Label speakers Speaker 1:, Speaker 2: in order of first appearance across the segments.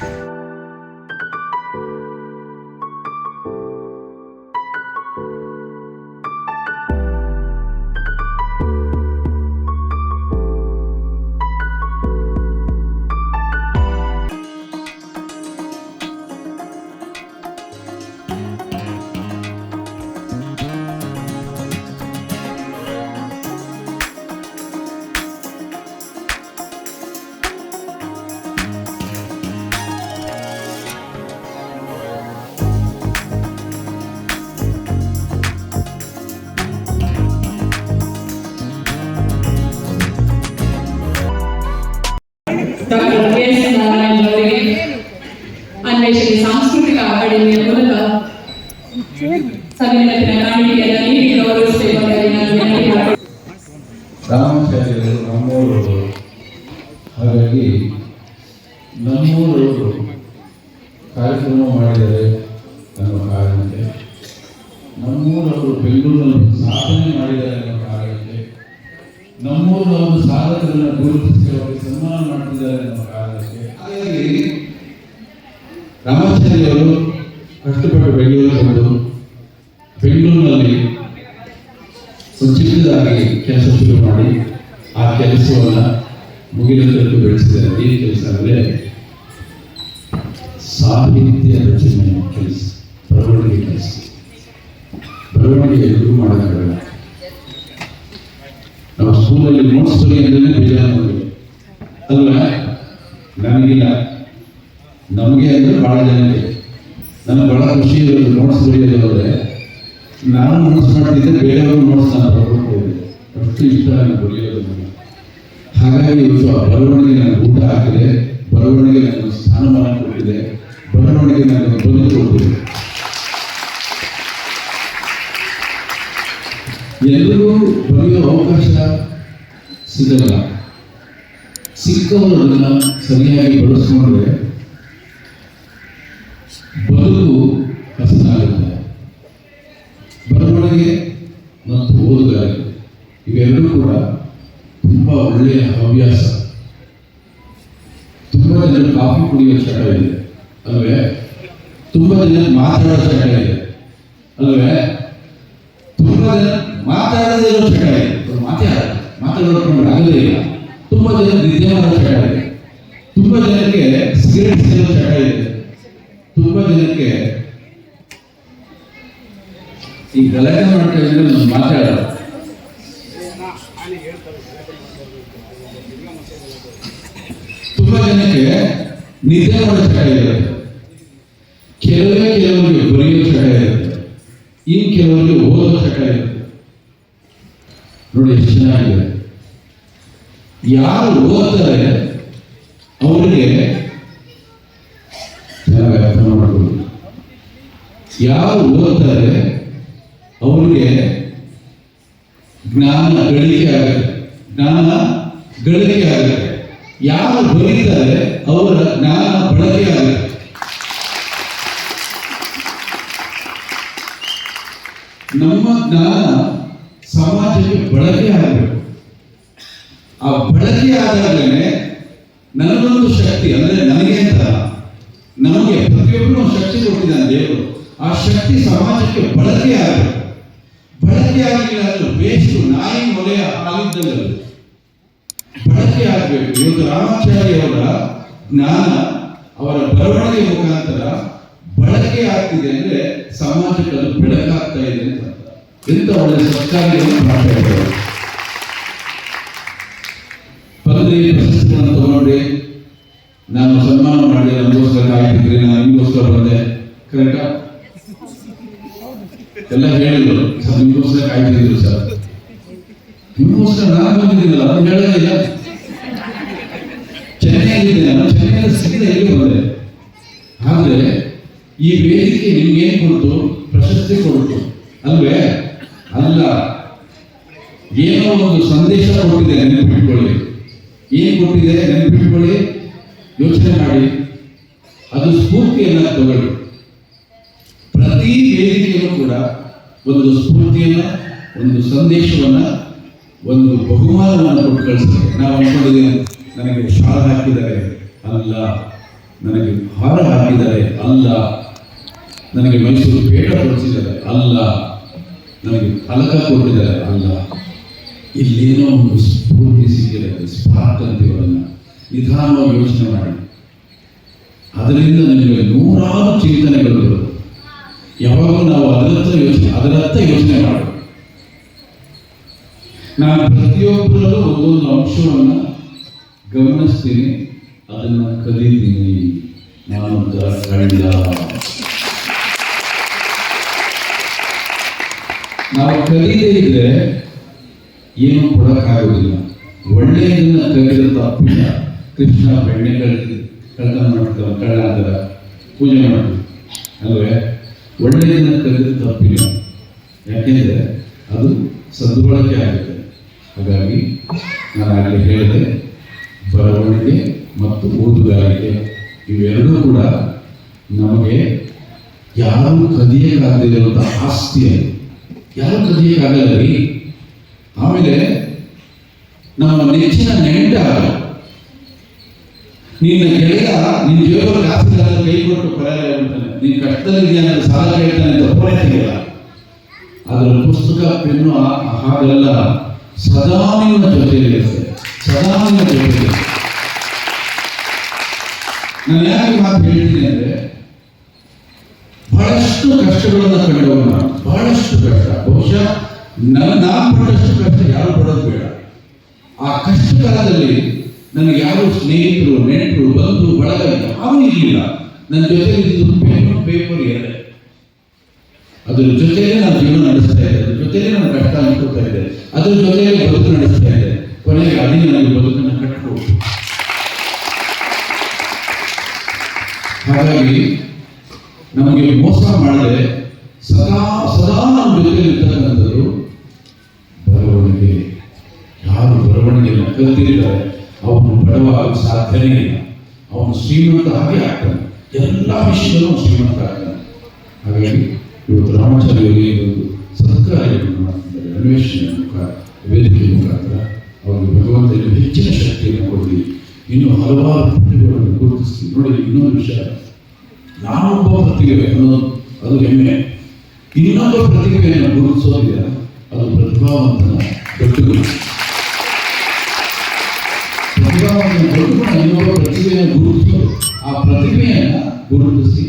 Speaker 1: Thank you. Doctor
Speaker 2: KS Narayana ಹಾಗಾಗಿ ನಮ್ಮೂರು ಕಾರ್ಯಕ್ರಮ ಮಾಡಿದರೆ ನಮ್ಮ ಕಾರಣಕ್ಕೆ ನಮ್ಮೂರವರು ಬೆಂಗಳೂರಿನಲ್ಲಿ ಸಾಧನೆ ಮಾಡಿದರೆ ಅನ್ನೋ ಕಾರಣಕ್ಕೆ ನಮ್ಮೂರವರು ಸಾಧಕರನ್ನು ಗುರುತಿಸಿ ಅವರಿಗೆ ಸನ್ಮಾನ ಮಾಡ್ತಿದ್ದಾರೆ ನಮ್ಮ ಕಾಲದಲ್ಲಿ ಹಾಗಾಗಿ ರಾಮಾಚಾರ್ಯವರು ಕಷ್ಟಪಟ್ಟು ಬೆಂಗಳೂರಿಗೆ ಬೆಂಗಳೂರಿನಲ್ಲಿ ಒಂದು ಕೆಲಸ ಶುರು ಮಾಡಿ ಆ ಕೆಲಸವನ್ನು ಮುಗಿದ ಬೆಳೆಸಿದ್ದಾರೆ. ಈ ಕೆಲಸ ಅಂದರೆ ಸಾಹಿತ್ಯ ರಚನೆ ಕೆಲಸ, ಬರವಣಿಗೆ ಕೆಲಸ. ಬರವಣಿಗೆ ಎಲ್ಲರೂ ಮಾಡೋಕ್ಕಾಗಲ್ಲ. ನಾವು ಸ್ಕೂಲಲ್ಲಿ ನೋಟ್ಸ್ ಬರಿ ಅಂದ್ರೆ ಬೇಜಾರು ನಮಗೆ ಅಲ್ವಾ ನಮಗಿಲ್ಲ. ನಮಗೆ ಅಂದ್ರೆ ಬಹಳ ಜನಕ್ಕೆ ನನಗೆ ಬಹಳ ಖುಷಿ ಇರೋದು ನೋಟ್ಸ್ ಬರೆಯೋದು ನಾನು ನೋಟ್ಸ್ ಮಾಡ್ತಿದ್ದೆ, ಬೇರೆಯವರು ನೋಟ್ಸ್ ನಾನು ಬರ್ಕೊಂಡು ಅಷ್ಟು ಇಷ್ಟ ನನಗೆ ಬರೆಯೋದು ಹಾಗಾಗಿ ಇವತ್ತು ಆ ಬರವಣಿಗೆ ನನಗೆ ಊಟ ಹಾಕಿದೆ. ಬರವಣಿಗೆ ನನಗೆ ಸ್ಥಾನಮಾನ ಕೊಟ್ಟಿದೆ. ಬರವಣಿಗೆ ನನಗೆ ಬದುಕು ಕೊಟ್ಟಿದೆ. ಎಲ್ಲರಿಗೂ ಬರೆಯೋ ಅವಕಾಶ ಸಿಗಲ್ಲ. ಸಿಕ್ಕವರು ಅದನ್ನ ಸರಿಯಾಗಿ ಬಳಸ್ಕೊಂಡ್ರೆ ಬದುಕು ಕಷ್ಟ ಆಗುತ್ತೆ. ಬರವಣಿಗೆ ಮತ್ತು ಓದುಗಾರಿಕೆ ಇವೆರಡೂ ಕೂಡ ತುಂಬ ಒಳ್ಳೆಯ ಹವ್ಯಾಸ. ತುಂಬ ಜನ ಕಾಫಿ ಕುಡಿಯೋ ಚಟ ಇದೆ, ಅಲ್ವೇ? ತುಂಬ ಜನ ಮಾತಾಡೋ ಚಟ ಇದೆ, ಅಲ್ವೇ ತುಂಬ ಜನ ಮಾತಾಡದೇ ಇರೋ ಚಟ ಇದೆ ಅವ್ರು ಮಾತಾಡ ಮಾತಾಡೋದು ಆಗದೇ ಇಲ್ಲ ತುಂಬ ಜನ ನಿದ್ದೆ ಮಾಡೋ ಚಟ ಇದೆ ತುಂಬ ಜನಕ್ಕೆ ಸಿಗರೇಟ್ ಸೇರೋ ಚಟ ಇದೆ ತುಂಬ ಜನಕ್ಕೆ ಈ ಗಲಾಟೆ ಮಾಡ್ತಾ ಇದ್ರೆ ನಾನು ಮಾತಾಡಲ್ಲ ತುಂಬಾ ಜನಕ್ಕೆ ನಿದ್ದೆ ಮಾಡೋ ಚಟ ಇರುತ್ತೆ ಕೆಲವೇ ಕೆಲವರಿಗೆ ಬರೆಯೋ ಚಟ ಇರುತ್ತೆ ಇನ್ ಕೆಲವರಿಗೆ ಓದೋ ಚಟ ಇರುತ್ತೆ ನೋಡಿ ಎಷ್ಟು ಚೆನ್ನಾಗಿದೆ. ಯಾರು ಓದ್ತಾರೆ, ಅವರಿಗೆ ಯಾರು ಓದ್ತಾರೆ, ಅವ್ರಿಗೆ ಜ್ಞಾನ ಗಳಿಕೆ ಆಗುತ್ತೆ. ಜ್ಞಾನ ಗಳಿಕೆ ಆಗುತ್ತೆ. ಯಾರು ಬರೀತಾರೆ ಅವರ ಜ್ಞಾನ ಬಳಕೆ ಆಗುತ್ತೆ. ನಮ್ಮ ಜ್ಞಾನ ಸಮಾಜಕ್ಕೆ ಬಳಕೆ ಆಗಬೇಕು. ಆ ಬಳಕೆ ಆದಾಗಲೇ ನನಗೊಂದು ಶಕ್ತಿ, ಅಂದ್ರೆ ನನಗೆ ಅಂತ ನಮಗೆ ಪ್ರತಿಯೊಬ್ಬರು ಶಕ್ತಿ ಕೊಟ್ಟಿದ್ದಾನೆ ದೇವರು. ಆ ಶಕ್ತಿ ಸಮಾಜಕ್ಕೆ ಬಳಕೆ ಆಗಬೇಕು. ಆಗಲಿಲ್ಲ ಬೇಷ್ಟು ನಾಯಿ ಮೊಲೆಯ ಹಾಲಿದ್ದಲ್ಲಿ ಅದು. ಬಳಕೆ ಆಗಬೇಕು ಇವತ್ತು ರಾಮಾಚಾರ್ಯವರ ಜ್ಞಾನ ಅವರ ಬರವಣಿಗೆ ಮುಖಾಂತರ ಬಳಕೆ ಆಗ್ತಿದೆ ಅಂದ್ರೆ ಸಮಾಜಕ್ಕೆ ಅದು ಬೆಳಕಾಗ್ತಾ ಇದೆ ಅಂತ. ಎಂತ ಒಳ್ಳೆ ಸರ್ಕಾರಗಳನ್ನು ಮಾಡ್ತಾ ಇದ್ದಾರೆ ಪದವಿ ಪ್ರಶಸ್ತಿಯನ್ನು ತಗೊಂಡ್ರೆ ನಾನು ಸನ್ಮಾನ ಮಾಡಿ, ನಮಗೋಸ್ಕರ ಕಾಯ್ತಿದ್ರಿ ನಾನು ನಿಮಗೋಸ್ಕರ ಬಂದೆ ಕರೆಕ್ಟಾ ಎಲ್ಲ ಹೇಳಿದ್ರು. ಸರ್ ನಿಮಗೋಸ್ಕರ ಕಾಯ್ತಿದ್ರು ಸರ್. ನಿಮಗೋಸ್ಕರ ನಾನು ಬಂದಿದ್ದೀನಲ್ಲ ಅದು ಹೇಳಲೇ ಇಲ್ಲ. ಚೆನ್ನೈಯಲ್ಲಿದ್ದೆ ನಾನು ಸಿಕ್ಕಿದೆ ಇಲ್ಲಿ ಬಂದೆ? ಆದ್ರೆ ಈ ವೇದಿಕೆ ನಿಮ್ಗೇನ್ ಕೊಡ್ತು? ಪ್ರಶಸ್ತಿ ಕೊಡ್ತು. ಅಲ್ವೇ? ಅಲ್ಲ. ಏನೋ ಒಂದು ಸಂದೇಶ ಕೊಟ್ಟಿದೆ ನೆನಪಿಟ್ಕೊಳ್ಳಿ. ಏನ್ ಕೊಟ್ಟಿದೆ? ನೆನಪಿಟ್ಕೊಳ್ಳಿ. ಯೋಚನೆ ಮಾಡಿ. ಅದು ಸ್ಫೂರ್ತಿಯನ್ನ ತಗೊಳ್ಳಿ. ಕೂಡ ಒಂದು ಸ್ಫೂರ್ತಿಯನ್ನು, ಒಂದು ಸಂದೇಶವನ್ನ, ಒಂದು ಬಹುಮಾನವನ್ನು ಕೊಟ್ಟು ಕಳಿಸ್ತಾರೆ. ನಾವು ಅನ್ಕೊಂಡಿದ್ದೇವೆ, ನನಗೆ ಶಾಲ ಹಾಕಿದ್ದಾರೆ, ಅಲ್ಲ, ನನಗೆ ಹಾರ ಹಾಕಿದ್ದಾರೆ, ಅಲ್ಲ, ನನಗೆ ಮೈಸೂರು ಬೇಡ ಕೊಡಿಸಿದ್ದಾರೆ, ಅಲ್ಲ, ನನಗೆ ಫಲಕ ಕೊಟ್ಟಿದ್ದಾರೆ, ಅಲ್ಲ. ಇಲ್ಲೇನೋ ಒಂದು ಸ್ಫೂರ್ತಿ ಸಿಕ್ಕಿದೆ ಸ್ಪಾರ್ಕ್ ಅಂತೀವಲ್ಲ ನಿಧಾನವಾಗಿ ಯೋಚನೆ ಮಾಡಿ. ಅದರಿಂದ ನಿಮಗೆ ನೂರಾರು ಚಿಂತನೆಗಳು ಬರುತ್ತೆ. ಯಾವಾಗಲೂ ನಾವು ಅದರತ್ತ ಯೋಚನೆ ಅದರತ್ತ ಯೋಚನೆ ಮಾಡಬೇಕು. ನಾನು ಪ್ರತಿಯೊಬ್ಬರಲ್ಲೂ ಒಂದೊಂದು ಅಂಶವನ್ನು ಗಮನಿಸ್ತೀನಿ. ಅದನ್ನ ಕಲಿತೀನಿ. ನಾನು ಕಂಡ ನಾವು ಕಲಿದೇ ಇದ್ರೆ ಏನು ಕೊಡಕ್ಕಾಗೋದಿಲ್ಲ ಒಳ್ಳೆಯದನ್ನ ಕಲಿದ ತಪ್ಪಿಲ್ಲ ಕೃಷ್ಣ ಬೆಣ್ಣೆ ಕಳೆದ ಕಳ್ತನ ಮಾಡ್ತಾರೆ ಕಳ್ಳ ಅಂತಾರ ಪೂಜೆ ಮಾಡ್ತೀವಿ. ಅಲ್ವೇ? ಒಳ್ಳೆಯದನ್ನ ಕಲಿತು ತಪ್ಪಿಲ್ಲ. ಯಾಕೆಂದರೆ ಅದು ಸದ್ಬಳಕೆ ಆಗುತ್ತೆ. ಹಾಗಾಗಿ ನಾನು ಆಗಲೇ ಹೇಳಿದೆ, ಬರವಣಿಗೆ ಮತ್ತು ಓದುಗಾರಿಕೆ ಇವೆರಡೂ ಕೂಡ ನಮಗೆ ಯಾರು ಕದಿಯಕ್ಕಾಗದಿರುವಂಥ ಆಸ್ತಿ ಅದು. ಯಾರು ಕದಿಯಕ್ಕಾಗಲ್ಲ ರೀ? ಆಮೇಲೆ ನಮ್ಮ ನೆಚ್ಚಿನ ನೆಂಟ ನಿನ್ನ ಗೆಳೆಯ ನಿನ್ನ ಜೀವನ ಕಾಸಿಲ್ಲ ಕೈ ಕೊಟ್ಟು ಪರಾಯ ಅಂತಾನೆ ನೀನ್ ಕಷ್ಟದಲ್ಲಿ ಅಂತ ಸಾಲ ಕೇಳ್ತಾನೆ ಅಂತ ತೆಗೆಯಲ್ಲ ಅದರ ಪುಸ್ತಕ, ಪೆನ್ನು ಹಾಗೆಲ್ಲ ಸದಾ ನಿಮ್ಮ ಜೊತೆಯಲ್ಲಿರುತ್ತೆ ಸದಾ ನಿಮ್ಮ ಜೊತೆಯಲ್ಲಿ ನಾನು ಯಾಕೆ ಮಾತು ಹೇಳ್ತೀನಿ ಅಂದ್ರೆ, ಬಹಳಷ್ಟು ಕಷ್ಟಗಳನ್ನು ಕಂಡವನ್ನ ನಾನು. ಬಹಳಷ್ಟು ಕಷ್ಟ. ಬಹುಶಃ ನನ್ನ ನಾನು ಪಟ್ಟಷ್ಟು ಕಷ್ಟ ಯಾರು ಪಡೋದು ಬೇಡ. ಆ ಕಷ್ಟ ಕಾಲದಲ್ಲಿ ನನಗೆ ಯಾರು ಸ್ನೇಹಿತರು, ನೆಂಟರು ಬಂಧು ಬಳಗ ಯಾರೂ ಇರಲಿಲ್ಲ. ನನ್ನ ಜೊತೆಗೆ ಪೇಪರ್ ಪೇಪರ್ ಎರಡೇ. ಅದ್ರ ಜೊತೆಗೆ ನಾನು ಜೀವನ ನಡೆಸ್ತಾ ಇದ್ದೆ. ಅದ್ರ ಜೊತೆಗೆ ನಾನು ಕಷ್ಟ ಅನ್ಕೋತಾ ಇದ್ದೆ. ಅದ್ರ ಜೊತೆಗೆ ಬದುಕು ನಡೆಸ್ತಾ ಇದ್ದೆ. ಕೊನೆಗೆ ಅದೇ ನನಗೆ ಬದುಕನ್ನು ಕಟ್ಟಿಕೊಟ್ಟು ಹಾಗಾಗಿ ಬಡವಾಗ ಸಾಧ್ಯನೇ ಇಲ್ಲ. ಅವನು ಶ್ರೀಮಂತ ಹಾಗೆ ಆಗ್ತಾನೆ. ಎಲ್ಲ ವಿಷಯದಲ್ಲೂ ಶ್ರೀಮಂತ ಆಗ್ತಾನೆ. ಹಾಗಾಗಿ ಇವತ್ತು ರಾಮಾಚಾರ್ಯರಿಗೆ ಒಂದು ಸತ್ಕಾರ್ಯವನ್ನು ಮಾಡ್ತಿದ್ದಾರೆ. ಅನ್ವೇಷಣೆ ಮುಖ ವೇದಿಕೆ ಮುಖಾಂತರ ಅವರಿಗೆ ಭಗವಂತನಿಗೆ ಹೆಚ್ಚಿನ ಶಕ್ತಿಯನ್ನು ಕೊಡಲಿ ಇನ್ನು ಹಲವಾರು ಪ್ರತಿಭೆಗಳನ್ನು ಗುರುತಿಸಿ. ನೋಡಿ, ಇನ್ನೊಂದು ವಿಷಯ. ನಾನೊಬ್ಬ ಪ್ರತಿಭೆ, ಅನ್ನೋದು, ಅದು ಹೆಮ್ಮೆ. ಇನ್ನೊಂದು ಪ್ರತಿಭೆಯನ್ನು ಗುರುತಿಸೋದಿಲ್ಲ ಅದು ಪ್ರತಿಭಾವಂತನ ದೊಡ್ಡ ಗುಣ ಗುಣ ಇನ್ನೊಬ್ಬ ಪ್ರತಿಭೆಯನ್ನು ಗುರುತಿಸೋದು ಆ ಪ್ರತಿಭೆಯನ್ನು ಗುರುತಿಸಿ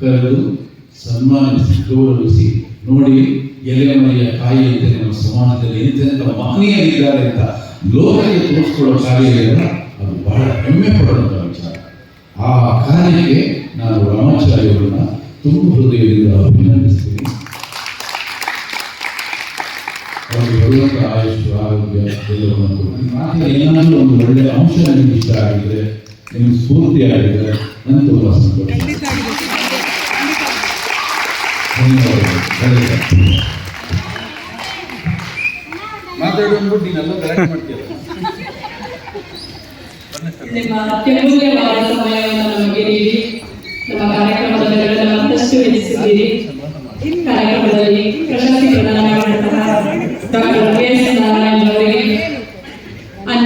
Speaker 2: ಕರೆದು ಸನ್ಮಾನಿಸಿ ಗೌರವಿಸಿ ನೋಡಿ ಎಲೆಮನೆಯ ಕಾಯಿಯಂತೆ ನಮ್ಮ ಸಮಾಜದಲ್ಲಿ ಎಂತೆಂಥ ಮಹನೀಯರಿದ್ದಾರೆ ಅಂತ ಲೋಕಕ್ಕೆ ತೋರಿಸ್ಕೊಳ್ಳೋ ಕಾರ್ಯ ಇದೆಯಲ್ಲ, ಅದು ಬಹಳ ಹೆಮ್ಮೆ ಪಡುವಂಥ ವಿಚಾರ. ಆ ಕಾರ್ಯಕ್ಕೆ ನಾನು ರಾಮಾಚಾರ್ಯವರನ್ನ ತುಂಬ ಹೃದಯದಿಂದ ಅಭಿನಂದಿಸ್ತೀನಿ. ಆಯುಷ್ ಎಲ್ಲವನ್ನು ಕೊಡಿ. ಏನಾದರೂ ಒಂದು ಒಳ್ಳೆಯ ಅಂಶ ನಿಮಗೆ ಇಷ್ಟ ಆಗಿದೆ ನಿಮಗೆ ಸ್ಫೂರ್ತಿ ಆಗಿದೆ ನನಗೆ ತುಂಬ ಸಂತೋಷ. ಮಾತಾಡು ಕರೆಕ್ಟ್
Speaker 1: ನಿಮ್ಮ ಸಮಯವನ್ನು ನಮಗೆ ನೀಡಿ ಪ್ರಶಸ್ತಿ ಪ್ರದಾನ ಮಾಡಿದಂತಹ ಡಾಕ್ಟರ್ ಕೆ ಎಸ್ ನಾರಾಯಣ್ ಅವರಿಗೆ